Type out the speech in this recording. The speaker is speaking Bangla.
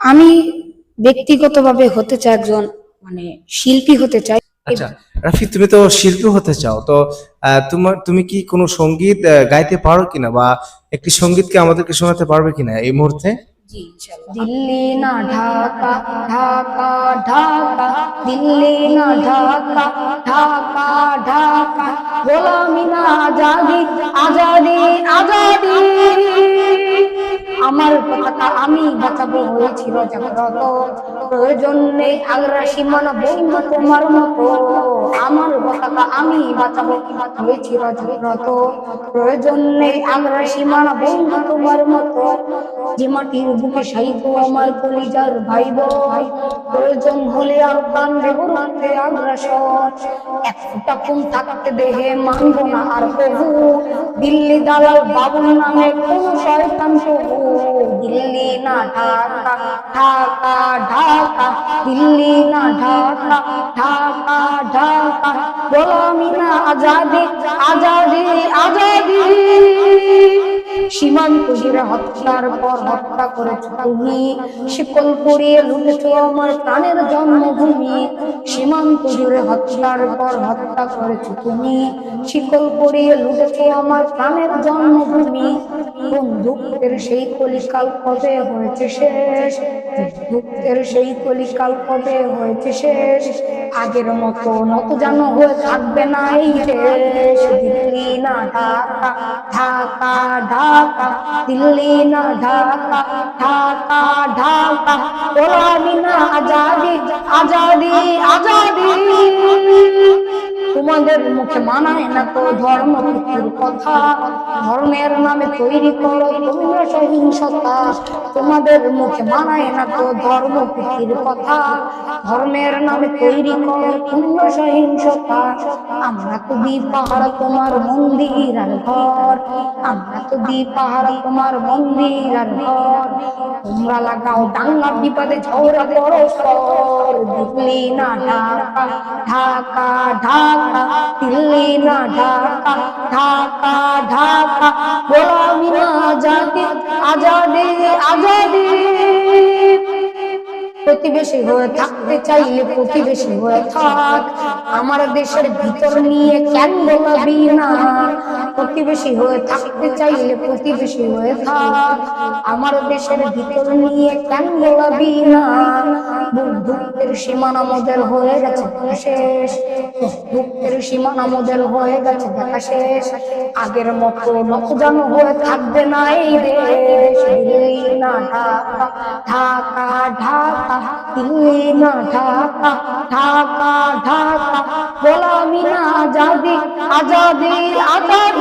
আমি ব্যক্তিগতভাবে হতে চাই একজন মানে শিল্পী হতে চাই। আচ্ছা রাফি তুমি তো শিল্পী হতে চাও তো তোমার তুমি কি কোনো সংগীত গাইতে পারো কিনা বা একটি সঙ্গীতকে আমাদেরকে শোনাতে পারবে কিনা এই মুহূর্তে? দিল্লি না ঢাকা ঢাকা ঢাকা দিল্লি না ঢাকা ঢাকা ঢাকা। গোলামি না আজাদি আজাদি আজাদি আমার পতাকা আমি বাঁচাবো হয়েছিল জাগ্রত। প্রয়োজন আগ্রা সীমানা বন্ধু তোমার মতো আমার পতাকা আমি বাঁচাবো হয়েছিল জাগ্রত। প্রয়োজন আগ্রা সীমানা বন্ধু তোমার মতো যে মাটির বুকে সাইব আমার কলিজার ভাই ভাই প্রয়োজন হলে আর প্রাণ দেব রাখতে আগ্রাসন। এক ফুটা খুন থাকতে দেহে মানব না আর দিল্লি দালাল বাবুর নামে কোন শয়তান প্রভু দিল্লি না ঢাকা ঢাকা ঢাকা, দিল্লি না ঢাকা ঢাকা ঢাকা, গোলামি না আজাদি আজাদি আজাদি। সীমান্ত জুড়ে হত্যার পর হত্যা করেছ তুমি, শিকল পরিয়ে লুটেছ আমার প্রাণের জন্মভূমি। সীমান্ত জুড়ে হত্যার পর হত্যা করেছ তুমি। শিকল পরিয়ে লুটেছ আমার প্রাণের জন্মভূমি। বন্ধুত্বের সেই কলিকাল কবে হয়েছে শেষ? দুঃখের সেই কলিকাল কবে হয়েছে শেষ? আগের মতো নত যেন হয়ে থাকবে না এই দেশ। দিল্লি না ঢাকা ঢাকা ঢাকা। দিল্লি না ঢাকা ঢাকা ঢাকা। গোলামি না আজাদি আজাদি তোমাদের মুখে মানায় না তো ধর্ম কথা। ধর্মের নামে তৈরি করো তোমরা সহিংসতা। তোমাদের মুখে মানায় না তো ধর্ম কথা। ধর্মের নামে তৈরি করো তোমরা সহিংসতা। আমরা তো পাহাড় তোমার মন্দির আর ঘর। আমরা তো পাহাড় তোমার মন্দির আর ঘর। তোমরা লাগাও দাঙ্গা বিপদে ঝগড়া সর দিল্লি না ঢাকা ঢাকা ঢাকা, দিল্লি না ঢাকা ঢাকা ঢাকা। গোলামি না আজাদে আজাদে, আজাদি। প্রতিবেশী হয়ে থাকতে চাইলে প্রতিবেশী হয়ে থাক। আমার দেশের ভিতর নিয়ে কেন বলাবি না? প্রতিবেশী হয়ে থাকতে চাইলে প্রতিবেশী হয়ে থাক। আমার দেশের ভিতর নিয়ে কেন বলাবি না? দুঃখের সীমানা মোদের হয়ে গেছে শেষ। দুঃখের সীমানা মোদের হয়ে গেছে দেখা শেষ। আগের মতো নত হয়ে থাকবে না এই দেশ। না ঢাকা ঢাকা ঢাকা দিল্লি না ঢাকা ঢাকা ঢাকা। গোলামি না আজাদি আজাদি আজাদি